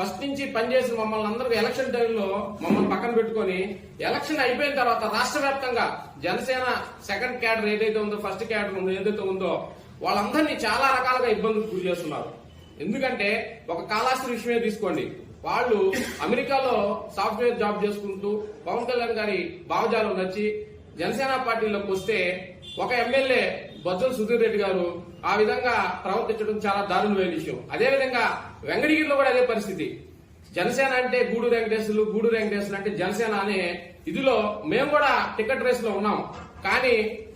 First నుంచి పనిచేసిన మమ్మల్ని అందరూ ఎలక్షన్ టైంలో మమ్మల్ని పక్కన పెట్టుకొని ఎలక్షన్ అయిపోయిన తర్వాత రాష్ట్ర వ్యాప్తంగా జనసేన సెకండ్ క్యాడర్ ఏదైతే ఉందో ఫస్ట్ క్యాడర్ ఉందో ఏదైతే ఉందో వాళ్ళందరినీ చాలా రకాలుగా ఇబ్బందులకు గురి చేస్తున్నారు. ఎందుకంటే ఒక కాలాస్త్రి విషయమే తీసుకోండి. వాళ్ళు అమెరికాలో సాఫ్ట్వేర్ జాబ్ చేసుకుంటూ పవన్ కళ్యాణ్ గారి భావజాలం నచ్చి జనసేన పార్టీలోకి వస్తే ఒక ఎమ్మెల్యే బొజ్జల సుధీర్ రెడ్డి గారు ఆ విధంగా ప్రవర్తించడం చాలా దారుణమైన విషయం. అదే విధంగా వెంకటగిరిలో కూడా అదే పరిస్థితి. జనసేన అంటే గూడు వెంకటేశ్వర్లు గూడు వెంకటేశ్వర్లు అంటే జనసేన అనే ఇదిలో మేము కూడా టికెట్ రేస్లో ఉన్నాం. కానీ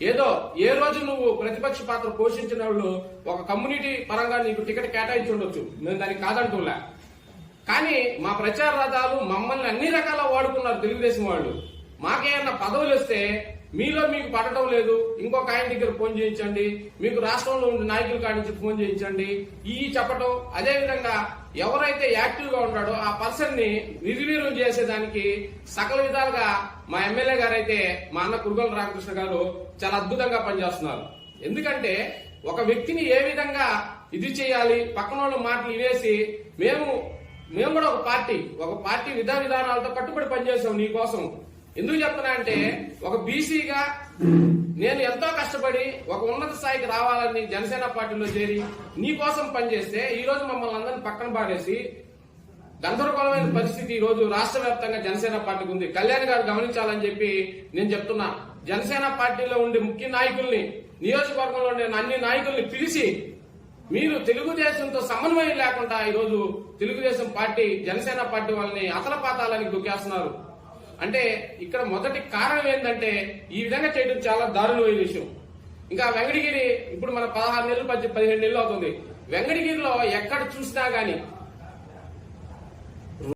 ఏదో ఏ రోజు నువ్వు ప్రతిపక్ష పాత్ర పోషించిన వాళ్ళు ఒక కమ్యూనిటీ పరంగా నీకు టికెట్ కేటాయించి ఉండొచ్చు. మేము దానికి కాదంటూలే కానీ మా ప్రచార రథాలు మమ్మల్ని అన్ని రకాల వాడుకున్నారు తెలుగుదేశం వాళ్ళు. మాకేమన్నా పదవులు వస్తే మీలో మీకు పడటం లేదు. ఇంకొక ఆయన దగ్గర ఫోన్ చేయించండి. మీకు రాష్ట్రంలో ఉండే నాయకుల కాడి నుంచి ఫోన్ చేయించండి. ఈ చెప్పటం అదేవిధంగా ఎవరైతే యాక్టివ్గా ఉంటాడో ఆ పర్సన్ని నిర్వీర్యం చేసేదానికి సకల విధాలుగా మా ఎమ్మెల్యే గారైతే మా అన్న కురుగల రామకృష్ణ గారు చాలా అద్భుతంగా పనిచేస్తున్నారు. ఎందుకంటే ఒక వ్యక్తిని ఏ విధంగా ఇది చేయాలి పక్కన వాళ్ళ మాటలు ఇవేసి మేము మేము కూడా ఒక పార్టీ ఒక పార్టీ విధా విధానాలతో కట్టుబడి పనిచేసాం నీ కోసం. ఎందుకు చెప్తున్నా అంటే ఒక బీసీగా నేను ఎంతో కష్టపడి ఒక ఉన్నత స్థాయికి రావాలని జనసేన పార్టీలో చేరి నీ కోసం పనిచేస్తే ఈ రోజు మమ్మల్ని అందరిని పక్కన పాడేసి గందరగోళమైన పరిస్థితి ఈ రోజు రాష్ట్ర వ్యాప్తంగా జనసేన పార్టీకి ఉంది. కళ్యాణ్ గారు గమనించాలని చెప్పి నేను చెప్తున్నా. జనసేన పార్టీలో ఉండే ముఖ్య నాయకుల్ని నియోజకవర్గంలో ఉండే అన్ని నాయకుల్ని పిలిచి మీరు తెలుగుదేశంతో సమన్వయం లేకుండా ఈరోజు తెలుగుదేశం పార్టీ జనసేన పార్టీ వాళ్ళని అతలపాతాలని దొక్కేస్తున్నారు. అంటే ఇక్కడ మొదటి కారణం ఏంటంటే ఈ విధంగా చేయడం చాలా దారుణమైన విషయం. ఇంకా వెంకటగిరి ఇప్పుడు మన పదహారు నెలలు పది పదిహేడు నెలలు అవుతుంది. వెంకటగిరిలో ఎక్కడ చూసినా గానీ